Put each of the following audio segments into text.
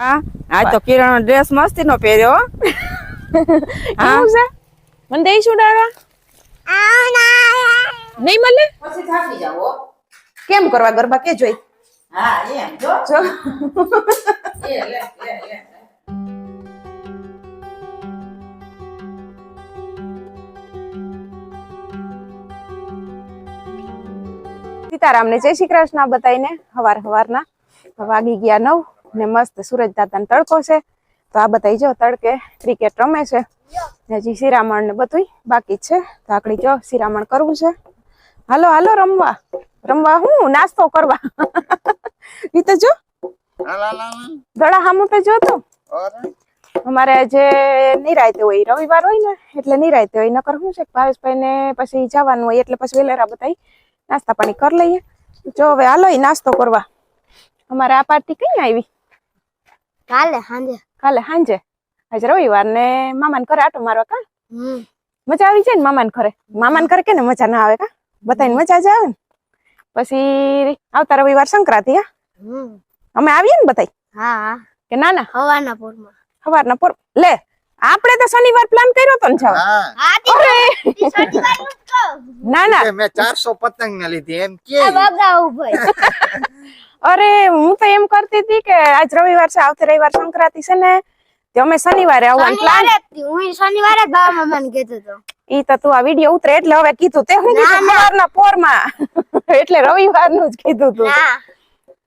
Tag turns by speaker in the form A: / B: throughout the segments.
A: હા? આ તો કિરણ ડ્રેસ મસ્તી નો પહેર્યો હા.
B: છે? મને દઈ ઉડાડવા નહીં મળે?
A: પછી થાકી જાવ
B: કેમ કરવા ગરબા? કે જોઈ.
A: હા એમ જો.
B: જો.
A: લે, લે, લે, લે.
B: સીતારામને જય શ્રી કૃષ્ણ બતાવીને હવાર હવારના વાગી ગયા નવ. ને મસ્ત સુરજ દાદાનો તડકો છે. તો આ બતાવી જો તડકે ક્રિકેટ રમે છે. ને હજી શિરામણ ને બધું બાકી છે. તો આકડી જો શિરામણ કરવું છે. હાલો હાલો રમવા. રમવા હું? નાસ્તો કરવા. ઈ તો જો. દડા હામું તો જો તું. અમારે જે નિરાયતે હોય રવિવાર હોય ને એટલે નિરાયતે હોય. નકર શું છે ભાવેશભાઈ ને પછી જવાનું હોય એટલે પછી વેલેરા બધાય નાસ્તા પાણી કરી લઈએ. જો હવે હાલો નાસ્તો કરવા. અમારે આ પાર્ટી કઈ આવી?
C: કાલે સાંજે.
B: કાલે સાંજે? આજે રવિવાર ને મામાને ઘરે આટો મારવા કા? મજા આવી જાય ને મામાને ઘરે? મામાને ઘરે કે ને મજા ના આવે કા? બધાને મજા જ આવે ને. પછી આવતા રવિવાર સંક્રાંતિ હા? અમે આવીએ ને બધાય?
C: હા.
B: કે ના ના
C: હવાના પોરમાં.
B: સવારના પોર લે આપણે તો શનિવાર પ્લાન કર્યો તો ને જવા. ના ના.
D: મેં ચારસો પતંગ ને લીધી એમ કે
C: ઊભો
B: અરે હું તો એમ કરતી હતી કે આજ રવિવાર છે આવતી રવિવાર સંક્રાંતિ છે ને તે અમે શનિવારે આવવાનું પ્લાન.
C: હું શનિવારે જ બાબા મામાને કહેતો હતો.
B: ઈ તો તું આ વીડિયો ઉતરે એટલે હવે કીધું તે હું કીધું સવારના પોરમાં. એટલે રવિવારનું જ કીધું તું.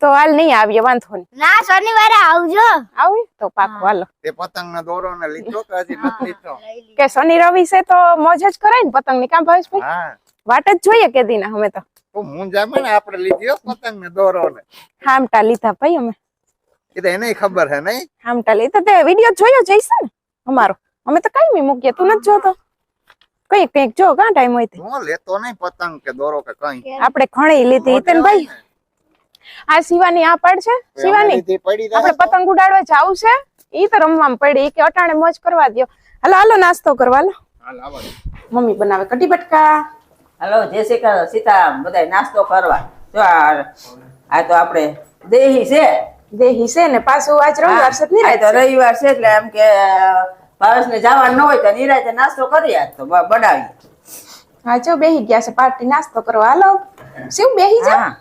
B: તો હાલ નહીં આવીએ વાંધો નહીં.
C: ના શનિવારે આવજો.
B: આવી તો પાકું હાલો.
D: તે પતંગ ના દોરો ને લીધો કે હજી નથી લીધો?
B: કે શનિ રવિ છે તો મોજ જ કરાય ને પતંગની કામ ભાવેશભાઈ?
D: હા.
B: વાટ જ જોઈએ કે દીના અમે તો.
D: આપણે લીધી પતંગ ને દોરો ને
B: હામટા લીધા ભાઈ અમે.
D: એ તો એને ખબર હે નહીં?
B: હામટા લીધા તે વીડિયો જોયો જઈશે ને અમારો. અમે તો કઈ નહીં મૂકીએ તું નથી જોતો. કઈ કંઈક જો કા ટાઈમ હોય તે.
D: હું લેતો નહીં પતંગ કે દોરો કે કઈ.
B: આપણે ખણી લીધી ઇતન ભાઈ. આ શિવાની આ પાડ છે શિવાની. આપણે પતંગ ઉડાડવા જાવું છે ઈ તો રમવામાં પડી. કે અટાણે મોજ કરવા દ્યો. હાલો હાલો નાસ્તો કરવા હાલો.
D: હાલ આવો.
B: મમ્મી બનાવે કટી બટકા.
A: હાલો જય શ્રી કૃષ્ણ. સીતારામ બધા નાસ્તો કરવા. જો આ આ તો આપણે દેહી છે.
B: દેહી છે ને? પાછું આજ રવિવાર છે
A: રવિવાર છે એટલે એમ કે ભાવેશ ને જવાનું ન હોય તો નિરાતે નાસ્તો કરી આજ તો બનાવી
B: હા જો બેહી ગયા છે પાર્ટી નાસ્તો કરવા. હાલો શું બેહી જા?
A: હા.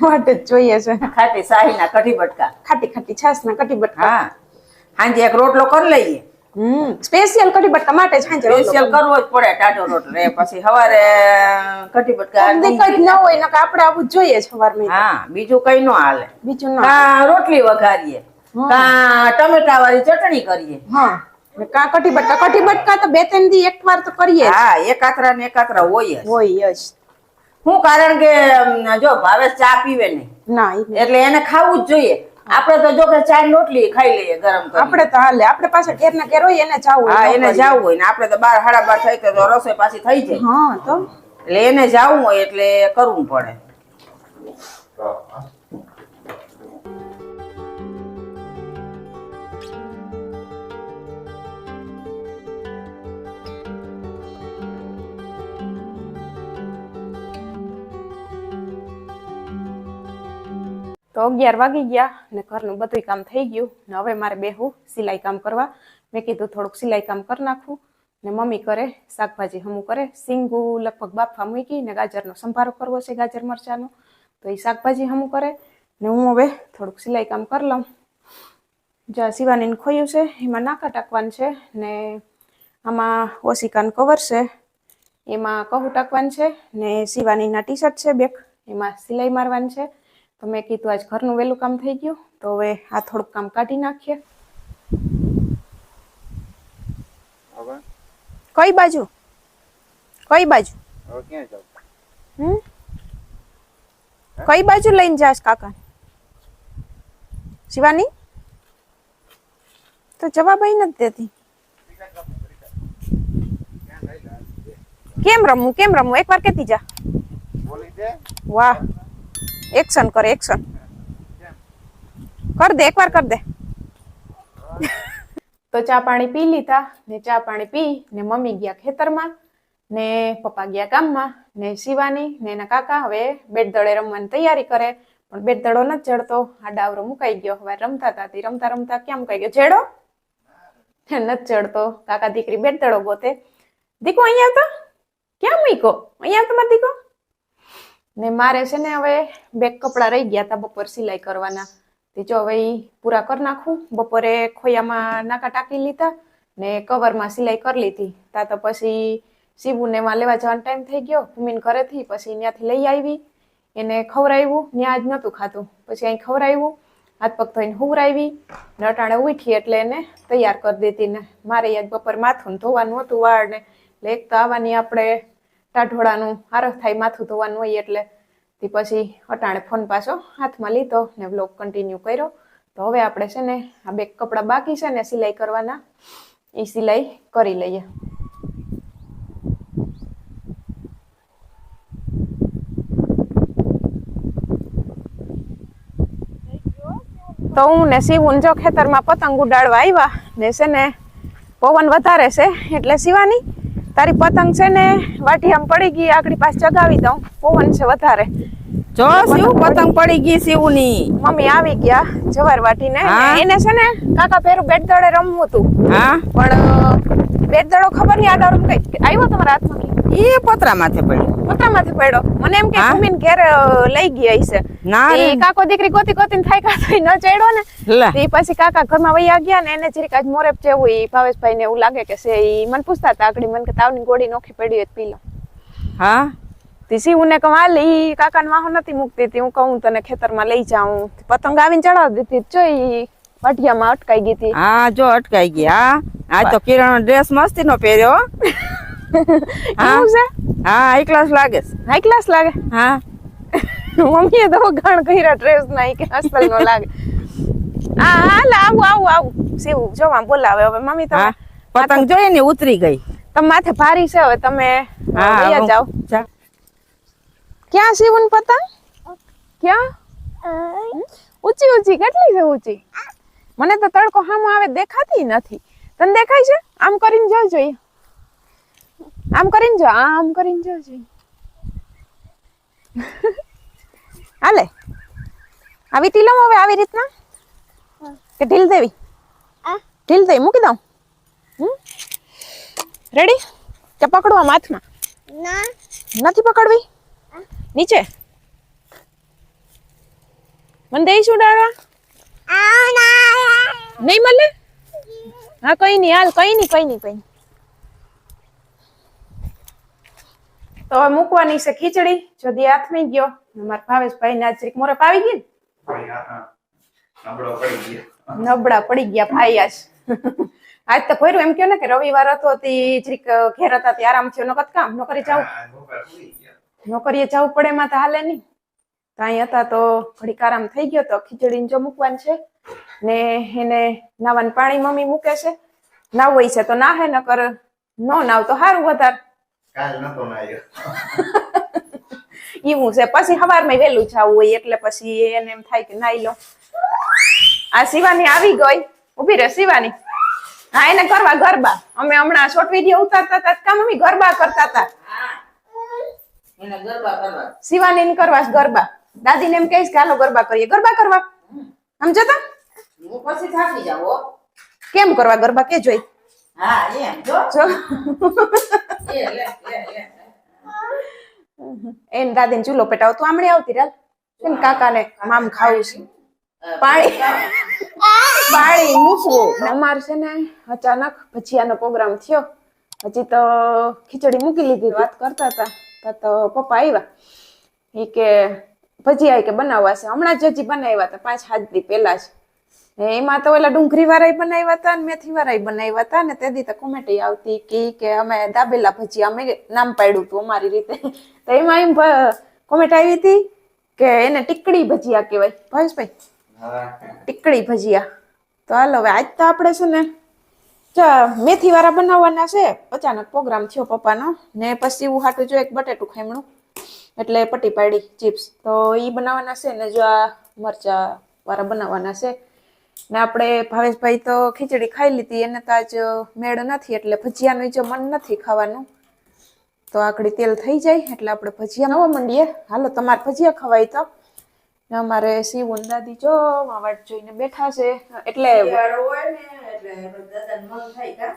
B: વાટ જ જોઈએ. છે.
A: ખાટી શાહી ના કઢી બટકા.
B: ખાટી ખાટી છાસ ના કઢી બટકા.
A: હા. એક રોટલો કરી લઈએ.
B: હમ સ્પેશિયલ કઢી બટકા માટે જ હાંજે
A: સ્પેશિયલ કરવો જ પડે ટાઢો રોટલો. એ પછી સવારે કઢી બટકા
B: કોક ન હોય નકર આપણે આવું જોઈએ સવારમાં
A: હા બીજું કઈ ન હાલે.
B: બીજું ના
A: રોટલી વઘારીએ કા ટમેટા વાળી ચટણી કરીએ.
B: હા કાં કઢી બટકા તો બે ત્રણ દી એક વાર તો કરીએ.
A: હા એકાત્રા ને એકાત્રા હોય જ.
B: હોય જ.
A: હું કારણ કે જો ભાવેશ ચા પીવે નહીં.
B: ના
A: એટલે એને ખાવું જ જોઈએ. આપણે તો જો કે ચા રોટલી ખાઈ લઈએ ગરમ કરી
B: આપણે તો હાલે. આપણે પાસે ઘેર ના ઘેર હોય એને જાવું
A: હા એને. જાવું હોય ને. આપણે તો બાર સાડા બાર થઈ તો રસોઈ પાછી થઈ જાય.
B: હા તો?
A: એટલે એને જાવું હોય એટલે કરવું પડે.
B: તો અગિયાર વાગી ગયા ને ઘરનું બધું કામ થઈ ગયું ને હવે મારે બેહું સિલાઈ કામ કરવા. મેં કીધું થોડુંક સિલાઈ કામ કરી નાખું ને મમ્મી કરે, શાકભાજી હમું કરે. સિંગું લગભગ બાફા મૂકી ને ગાજરનો સંભારો કરવો છે ગાજર મરચાંનો. તો એ શાકભાજી હમું કરે ને હું હવે થોડુંક સિલાઈ કામ કરી લઉં. જ્યાં શિવાનીને ખોયું છે, એમાં નાકા ટાંકવાનું છે ને આમાં ઓશિકાનું કવર છે, એમાં કહું ટાંકવાનું છે ને શિવાનીના ટી શર્ટ છે બેક, એમાં સિલાઈ મારવાની છે. તો મેં કીધું આજ ઘરનું વહેલું કામ થઈ ગયું તો હવે આ થોડુંક કામ કાઢી નાખીએ. કઈ બાજુ? કઈ બાજુ? હમ? કઈ બાજુ લઈને જાશ કાકા શિવાની? તો જવાબ નથી દેતી. કેમ રમવું? કેમ રમવું? એકવાર કેતી જા.
D: બોલી
B: વાહ. એક્શન કર એક્શન કર દે, એકવાર કર દે. તો ચા પાણી પી લીધા, ને ચા પાણી પી, ને મમ્મી ગયા ખેતરમાં, ને પપ્પા ગયા ગામમાં, ને શિવાની, ને એના કાકા હવે બેટ રમવાની તૈયારી કરે, પણ બેટ દડો નથી ચડતો આ ડાવરો મુકાઈ ગયો. હવે રમતા હતા. રમતા રમતા ક્યાં મુકાઈ ગયો? ચેડો નથી ચડતો કાકા દીકરી બેટ દડો ગોતે. દીકો અહીંયા તો ક્યાં મૂકો અહીંયા તમારે દીકો ને મારે છે ને હવે બે કપડાં રહી ગયા હતા બપોર સિલાઈ કરવાના. તે જો હવે એ પૂરા કરી નાખું. બપોરે ખોયામાં નાકા ટાંકી લીધા ને કવરમાં સિલાઈ કરી લીધી. તા તો પછી શિવુને એમાં લેવા જવાનો ટાઈમ થઈ ગયો. ભૂમિન ઘરેથી પછી ત્યાંથી લઈ આવી. એને ખવરાવ્યું ત્યાં જ નહોતું ખાતું પછી અહીં ખવડાવ્યું. હાથ પગ ધોઈને હુવરાવી અટાણે ઉઠી એટલે એને તૈયાર કરી દીધી ને મારે યાદ બપોર માથું ધોવાનું હતું વાળ ને. એટલે એક તો આવવાની આપણે ટાઢોળાનું આરખ થાય, માથું ધોવાનું હોય એટલે. તે પછી અટાણે ફોન પાછો હાથમાં લીધો ને બ્લોગ કન્ટિન્યુ કર્યો. તો હવે આપણે છે ને આ બે કપડાં બાકી છે ને સિલાઈ કરવાના. એ સિલાઈ કરી લઈએ. તો હું ને સીવું જો ખેતરમાં પતંગ ઉડાડવા આવ્યા ને છે ને પવન વધારે છે એટલે શિવાની તારી પતંગ છે ને વાટિયામાં પડી ગઈ આગળ પાસ ચગાવી દઉં. પવન છે વધારે.
A: જો શિવ પતંગ પડી ગઈ શિવની.
B: મમ્મી આવી ગયા જવાર વાટીને
A: ને
B: એને છે ને કાકા પેરું બેટ દડે રમવું હતું.
A: હા.
B: પણ બેટ દડો ખબર નહીં આ રમ કઈ આવ્યો તમારા હાથમાં?
A: એ પતરા માથે પડી
B: માથે પડ્યો? મને એમ કે? મમ્મીને ઘેર લઈ ગયા હશે.
A: ના
B: એ કાકો દીકરી કોતી કોતી થાય કાતો ન ચડ્યો ને? એ પછી કાકા ઘરમાં વૈયા ગયા ને એને જરીક આજ મોરેપ જેવું એ ભાવેશભાઈ ને એવું લાગે કે છે એ મને પૂછતા હતા આગળ. મને કે તાવની ગોળી નોખી પડી હોય પી લો.
A: હા?
B: તીસી કહું હાલ ઈ કાકાને વાહો નથી મૂકતી. તી હું કહું તને ખેતરમાં લઈ જાઉં. પતંગ આવીને ચડાવી દીધી. જો ઈ વાટિયામાં અટકાઈ ગઈ હતી.
A: હા જો અટકાઈ ગઈ હા. આ તો કિરણ ડ્રેસ મસ્તી નો પહેર્યો હો.
B: છે?
A: હા હાઈ ક્લાસ લાગે
B: હાઈ ક્લાસ લાગે?
A: હા.
B: મમ્મીએ તો ગાણ કર્યા ડ્રેસ ના ઈ કે નો લાગે. હા હાલ આવું આવું આવું. શિવ જોવા બોલાવે હવે. મમ્મી તમે
A: પતંગ જોઈએ ને ઉતરી ગઈ.
B: તમે માથે ભારી છે હવે. તમે
A: હા
B: જાઓ. ક્યાં શિવન પતંગ? ક્યાં? ઊંચી ઊંચી. કેટલી છે ઊંચી? મને તો તડકો સામો આવે દેખાતી નથી. તને દેખાય છે? આમ કરીને જો જોઈએ આમ કરીને જો આમ કરીને જો હાલે. આવી ટીલમ હવે આવી રીતના? કે ઢીલ દેવી? ઢીલ દેવી મૂકી દઉં. રેડી કે પકડવા હાથમાં
C: ના.
B: નથી પકડવી? નીચે? મને દઈ શું
C: આ
B: નહીં મળે? હા કઈ નહીં હાલ કઈ નહીં કઈ નહીં કઈ નહીં. તો હવે મૂકવાની છે ખીચડી. જદી હાથમાં ગયો મારા ભાવેશભાઈ ને? આજ મોરે પાવી ગઈ નબળા પડી ગયા ભાઈ આજ. આજ તો ભર્યું એમ કયો ને કે રવિવાર હતો તે જરીક ઘેર હતા તે આરામ થયો નકત કામ નોકરી જાવ નોકરીએ જવું પડે એમાં તો હાલે નહીં. તો અહીં હતા તો ઘડીક આરામ થઈ ગયો તો ખીચડીને જો મૂકવાનું છે. ને એને નાવાનું પાણી મમ્મી મૂકે છે. નાવું છે તો નાહે નકર નો નાવ તો સારું વધારે.
D: કાલ નતો નાયો
B: એવું છે. પછી સવારમાં વહેલું જવું હોય એટલે પછી એને એમ થાય કે નાઈ લો. આ શિવાની આવી ગઈ. ઊભી રહે શિવાની. હા એને કરવા ગરબા. અમે હમણાં શોર્ટ વીડિયો ઉતારતા હતા. કામ અમે ગરબા કરતા હતા?
A: એને ગરબા કરવા.
B: શિવાની ને કરવા ગરબા. દાદીને એમ કહીશ કે હાલો ગરબા કરીએ. ગરબા કરવા. સમજો તો?
A: હું પછી થાકી જાવ હો.
B: કેમ કરવા ગરબા? કે જોઈ
A: હા એમ જો.
B: જો
A: એ લે લે લે
B: એમ દાદીને ચૂલો પેટાવો, તું આમળી આવતી રાત એમ કાકાને મામ ખાવું છે. પાણી પાણી મૂકવું. અમારે છે ને અચાનક ભજીયાનો પ્રોગ્રામ થયો. હજી તો ખીચડી મૂકી લીધી વાત કરતા હતા. તા પપ્પા આવ્યા એ કે ભજીયા કે બનાવવા છે. હમણાં જ હજી બનાવ્યા હતા. પાંચ સાત દી પહેલા જ. એમાં તો ઓલા ડુંગળી વાળા બનાવ્યા હતા ને મેથી વાળા બનાવ્યા હતા ને તે દી તો કોમેટી આવતી કે કે અમે દાબેલા ભજીયા અમે નામ પાડ્યું હતું અમારી રીતે. તો એમાં એમ કોમેન્ટ આવી હતી કે એને ટીકડી ભજીયા કહેવાય. ભાવેશભાઈ? ટીકડી ભજીયા. તો હાલો હવે આજ તો આપણે છે ને ચા મેથી વાળા બનાવવાના છે. અચાનક પ્રોગ્રામ થયો પપ્પાનો. ને પછી એવું હાટું જો એક બટેટું ખામણું એટલે પટી પાડી ચિપ્સ. તો એ બનાવવાના છે ને જો આ મરચા વાળા બનાવવાના છે. ને આપણે ભાવેશભાઈ તો ખીચડી ખાઈ લીધી એને તો આજ મેળ નથી એટલે ભજીયાનું જો મન નથી ખાવાનું. તો આકડી તેલ થઈ જાય એટલે આપણે ભજીયા નવા મંડીએ. હાલો તમારે ભજીયા ખવાય તો. અમારે શિવું દાદી જો વાટ જોઈને બેઠા છે. એટલે
A: દાદાને મન થાય કા?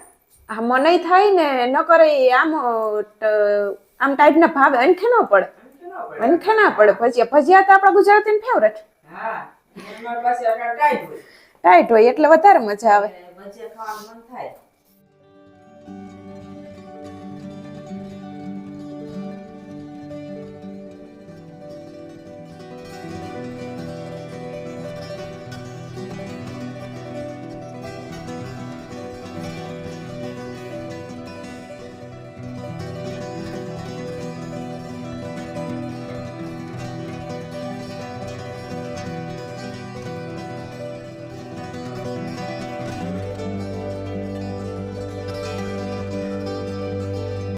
B: આ મને થાય ને ન કરે આમ આમ ટાઈપના ભાવે અંખે ન પડે. અંખે ના પડે. ભજીયા. ભજીયા તો આપણા ગુજરાતીને ફેવરેટ
A: હા પાસે ટાઈટ હોય.
B: ટાઈટ હોય એટલે વધારે મજા આવે.